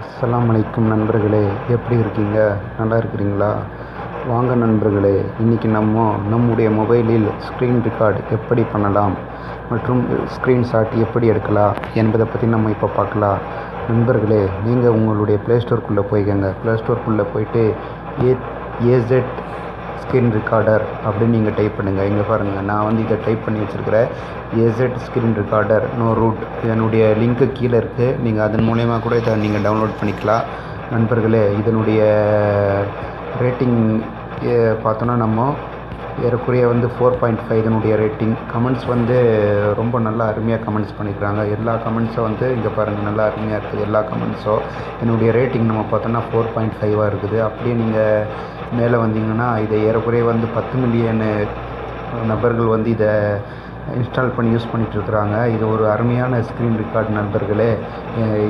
அஸ்லாம் அலைக்கும் நண்பர்களே எப்படி இருக்கீங்க? நல்லா இருக்கிறீங்களா? வாங்க நண்பர்களே இன்றைக்கி நம்ம நம்முடைய மொபைலில் ஸ்க்ரீன் ரெக்கார்ட் எப்படி பண்ணலாம் மற்றும் ஸ்க்ரீன்ஷாட் எப்படி எடுக்கலாம் என்பதை பற்றி நம்ம இப்போ பார்க்கலாம். நண்பர்களே நீங்கள் உங்களுடைய ப்ளே ஸ்டோர்க்குள்ளே போய்க்கங்க. ப்ளே ஸ்டோர்க்குள்ளே போயிட்டு ஏ ஏசெட் ஸ்க்ரீன் ரெக்கார்டர் அப்படின்னு நீங்கள் டைப் பண்ணுங்கள் இங்கே பாருங்கள் நான் வந்து இதை டைப் பண்ணி வச்சுருக்கிறேன். AZ screen recorder no root இதனுடைய லிங்க்கு கீழே இருக்குது நீங்கள் அதன் மூலயமா கூட இதை நீங்கள் டவுன்லோட் பண்ணிக்கலாம். நண்பர்களே இதனுடைய ரேட்டிங் பார்த்தோன்னா நம்ம ஏறக்குறைய வந்து ஃபோர் பாயிண்ட் ஃபைவ் இதனுடைய ரேட்டிங் கமெண்ட்ஸ் வந்து ரொம்ப நல்லா அருமையாக கமெண்ட்ஸ் பண்ணிக்கிறாங்க எல்லா கமெண்ட்ஸும் வந்து இங்கே பாருங்கள் நல்லா அருமையாக இருக்குது எல்லா கமெண்ட்ஸும் என்னுடைய ரேட்டிங் நம்ம பார்த்தோன்னா ஃபோர் பாயிண்ட் ஃபைவாக இருக்குது. அப்படியே நீங்கள் மேலே வந்தீங்கன்னா இதை ஏறக்குறைய வந்து பத்து மில்லியனு நபர்கள் வந்து இதை இன்ஸ்டால் பண்ணி யூஸ் பண்ணிகிட்டு இருக்கிறாங்க இது ஒரு அருமையான ஸ்க்ரீன் ரெக்கார்ட் நண்பர்களே.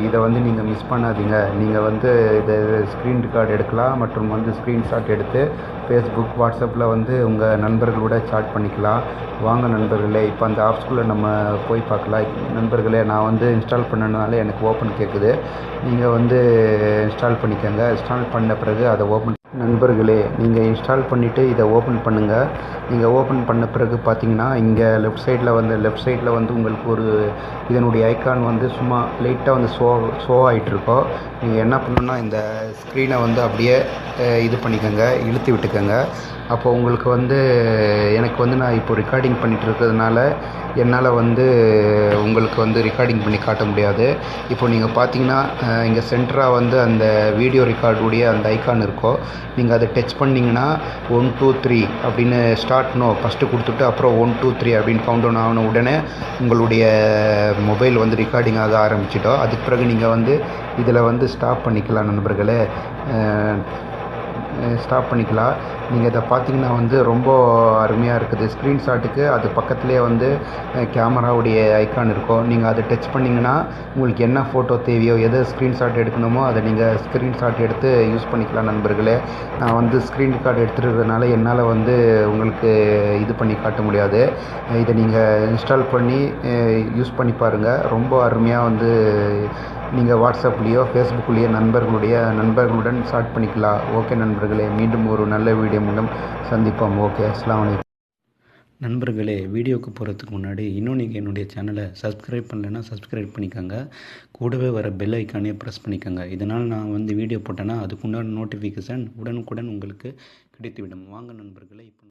இதை வந்து நீங்கள் மிஸ் பண்ணாதீங்க. நீங்கள் வந்து இதை ஸ்க்ரீன் ரெக்கார்டு எடுக்கலாம் மற்றும் வந்து ஸ்க்ரீன்ஷாட் எடுத்து ஃபேஸ்புக் வாட்ஸ்அப்பில் வந்து உங்கள் நண்பர்களோட சாட் பண்ணிக்கலாம். வாங்க நண்பர்களே இப்போ அந்த ஆப்ஸ்குள்ளே நம்ம போய் பார்க்கலாம். நண்பர்களே நான் வந்து இன்ஸ்டால் பண்ணனால எனக்கு ஓப்பன் கேட்குது நீங்கள் வந்து இன்ஸ்டால் பண்ணிக்கோங்க. இன்ஸ்டால் பண்ண பிறகு அதை ஓப்பன் நண்பர்களே நீங்கள் இன்ஸ்டால் பண்ணிவிட்டு இதை ஓப்பன் பண்ணுங்கள் நீங்கள் ஓப்பன் பண்ண பிறகு பார்த்தீங்கன்னா இங்கே லெஃப்ட் சைடில் வந்து லெஃப்ட் சைடில் வந்து உங்களுக்கு ஒரு இதனுடைய ஐக்கான் வந்து சும்மா லைட்டாக வந்து ஷோ ஷோ ஆகிட்டுருக்கோம் நீங்கள் என்ன பண்ணணுன்னா இந்த ஸ்க்ரீனை வந்து அப்படியே இது பண்ணிக்கோங்க இழுத்து விட்டுக்கோங்க. அப்போ உங்களுக்கு வந்து எனக்கு வந்து நான் இப்போ ரெக்கார்டிங் பண்ணிகிட்டு இருக்கிறதுனால என்னால் வந்து உங்களுக்கு வந்து ரெக்கார்டிங் பண்ணி காட்ட முடியாது. இப்போ நீங்கள் பார்த்தீங்கன்னா இங்கே சென்டராக வந்து அந்த வீடியோ ரெக்கார்டுடைய அந்த ஐக்கான் இருக்கும். நீங்கள் அதை டச் பண்ணிங்கன்னா ஒன் டூ த்ரீ அப்படின்னு ஸ்டார்ட் நோ ஃபஸ்ட்டு கொடுத்துட்டு அப்புறம் ஒன் டூ த்ரீ அப்படின்னு கவுண்ட் டவுன் ஆன உடனே உங்களுடைய மொபைல் வந்து ரெக்கார்டிங் ஆக ஆரம்பிச்சிட்டோம் அதுக்கு பிறகு நீங்கள் வந்து இதில் வந்து ஸ்டாப் பண்ணிக்கலாம் நண்பர்களே. ஸ்டாப் பண்ணிக்கலாம். நீங்கள் இதை பார்த்தீங்கன்னா வந்து ரொம்ப அருமையாக இருக்குது. ஸ்க்ரீன்ஷாட்டுக்கு அது பக்கத்துலேயே வந்து கேமராவுடைய ஐக்கான் இருக்கும். நீங்கள் அதை டச் பண்ணிங்கன்னா உங்களுக்கு என்ன ஃபோட்டோ தேவையோ எது ஸ்க்ரீன்ஷாட் எடுக்கணுமோ அதை நீங்கள் ஸ்க்ரீன்ஷாட் எடுத்து யூஸ் பண்ணிக்கலாம் நண்பர்களே. நான் வந்து ஸ்க்ரீன் கார்டு எடுத்துருக்கிறதுனால என்னால் வந்து உங்களுக்கு இது பண்ணி காட்ட முடியாது. இதை நீங்கள் இன்ஸ்டால் பண்ணி யூஸ் பண்ணி பாருங்கள் ரொம்ப அருமையாக வந்து நீங்கள் வாட்ஸ்அப்லேயோ ஃபேஸ்புக்லேயோ நண்பர்களுடைய நண்பர்களுடன் ஸ்டார்ட் பண்ணிக்கலாம். ஓகே நண்பர்களே மீண்டும் ஒரு நல்ல வீடியோ மூலம் சந்திப்போம். ஓகே அஸ்லாம் வலைக்கம். நண்பர்களே வீடியோவுக்கு போகிறதுக்கு முன்னாடி இன்னும் நீங்கள் என்னுடைய சேனலை சப்ஸ்கிரைப் பண்ணலைன்னா சப்ஸ்கிரைப் பண்ணிக்கோங்க. கூடவே வர பெல் ஐக்கானே ப்ரெஸ் பண்ணிக்கோங்க. இதனால் நான் வந்து வீடியோ போட்டேன்னா அதுக்குண்டான நோட்டிஃபிகேஷன் உடனுக்குடன் உங்களுக்கு கிடைத்துவிடும். வாங்க நண்பர்களே இப்போ